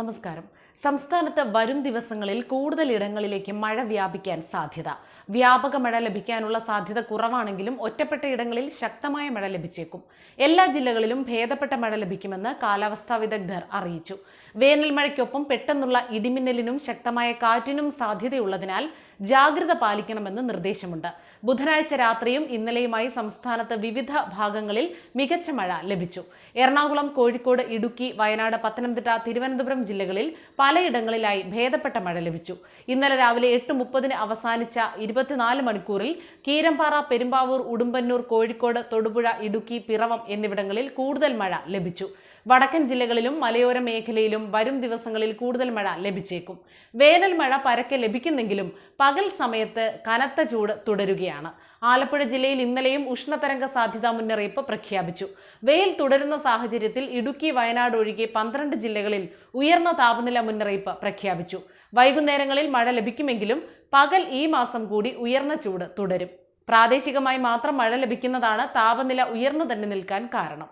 നമസ്കാരം. സംസ്ഥാനത്ത് വരും ദിവസങ്ങളിൽ കൂടുതൽ ഇടങ്ങളിലേക്ക് മഴ വ്യാപിക്കാൻ സാധ്യത. വ്യാപക മഴ ലഭിക്കാനുള്ള സാധ്യത കുറവാണെങ്കിലും ഒറ്റപ്പെട്ട ഇടങ്ങളിൽ ശക്തമായ മഴ ലഭിച്ചേക്കും. എല്ലാ ജില്ലകളിലും ഭേദപ്പെട്ട മഴ ലഭിക്കുമെന്ന് കാലാവസ്ഥാ വിദഗ്ധർ അറിയിച്ചു. വേനൽ മഴയ്ക്കൊപ്പം പെട്ടെന്നുള്ള ഇടിമിന്നലിനും ശക്തമായ കാറ്റിനും സാധ്യതയുള്ളതിനാൽ ജാഗ്രത പാലിക്കണമെന്ന് നിർദ്ദേശമുണ്ട്. ബുധനാഴ്ച രാത്രിയും ഇന്നലെയുമായി സംസ്ഥാനത്ത് വിവിധ ഭാഗങ്ങളിൽ മികച്ച മഴ ലഭിച്ചു. എറണാകുളം കോഴിക്കോട് ഇടുക്കി വയനാട് പത്തനംതിട്ട തിരുവനന്തപുരം ജില്ലകളിൽ പലയിടങ്ങളിലായി ഭേദപ്പെട്ട മഴ ലഭിച്ചു. ഇന്നലെ രാവിലെ എട്ട് മുപ്പതിന് അവസാനിച്ച ഇരുപത്തിനാല് മണിക്കൂറിൽ കീരമ്പാറ പെരുമ്പാവൂർ ഉടുമ്പന്നൂർ കോഴിക്കോട് തൊടുപുഴ ഇടുക്കി പിറവം എന്നിവിടങ്ങളിൽ കൂടുതൽ മഴ ലഭിച്ചു. വടക്കൻ ജില്ലകളിലും മലയോര മേഖലയിലും വരും ദിവസങ്ങളിൽ കൂടുതൽ മഴ ലഭിച്ചേക്കും. വേനൽ മഴ പരക്കെ ലഭിക്കുന്നെങ്കിലും പകൽ സമയത്ത് കനത്ത ചൂട് തുടരുകയാണ്. ആലപ്പുഴ ജില്ലയിൽ ഇന്നലെയും ഉഷ്ണതരംഗ സാധ്യതാ മുന്നറിയിപ്പ് പ്രഖ്യാപിച്ചു. വെയിൽ തുടരുന്ന സാഹചര്യത്തിൽ ഇടുക്കി വയനാട് ഒഴികെ പന്ത്രണ്ട് ജില്ലകളിൽ ഉയർന്ന താപനില മുന്നറിയിപ്പ് പ്രഖ്യാപിച്ചു. വൈകുന്നേരങ്ങളിൽ മഴ ലഭിക്കുമെങ്കിലും പകൽ ഈ മാസം കൂടി ഉയർന്ന ചൂട് തുടരും. പ്രാദേശികമായി മാത്രം മഴ ലഭിക്കുന്നതാണ് താപനില ഉയർന്നു തന്നെ നിൽക്കാൻ കാരണം.